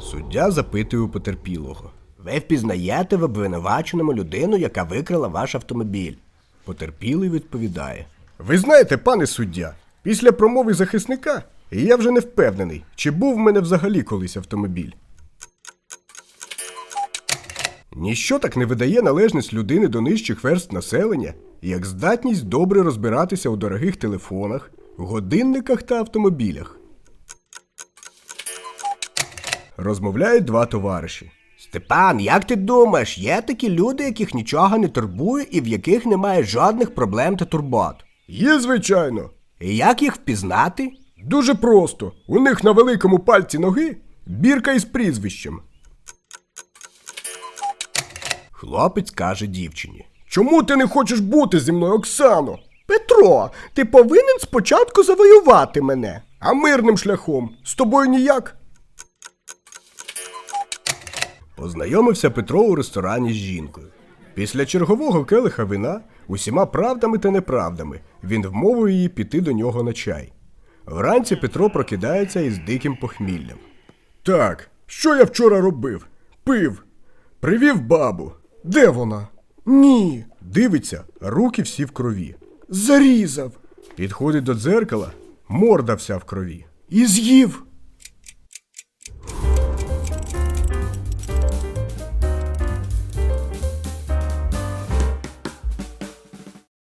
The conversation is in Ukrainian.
Суддя запитує у потерпілого. Ви впізнаєте в обвинуваченому людину, яка викрала ваш автомобіль? Потерпілий відповідає. Ви знаєте, пане суддя, після промови захисника я вже не впевнений, чи був в мене взагалі колись автомобіль. Ніщо так не видає належність людини до нижчих верст населення, як здатність добре розбиратися у дорогих телефонах, годинниках та автомобілях. Розмовляють два товариші. Степан, як ти думаєш, є такі люди, яких нічого не турбує і в яких немає жодних проблем та турбот? Є, звичайно. І як їх впізнати? Дуже просто. У них на великому пальці ноги бірка із прізвищем. Хлопець каже дівчині. Чому ти не хочеш бути зі мною, Оксано? Петро, ти повинен спочатку завоювати мене. А мирним шляхом з тобою ніяк. Познайомився Петро у ресторані з жінкою. Після чергового келиха вина, усіма правдами та неправдами, він вмовив її піти до нього на чай. Вранці Петро прокидається із диким похміллям. Так, що я вчора робив? Пив. Привів бабу. Де вона? Ні. Дивиться, руки всі в крові. Зарізав. Підходить до дзеркала, морда вся в крові. І з'їв.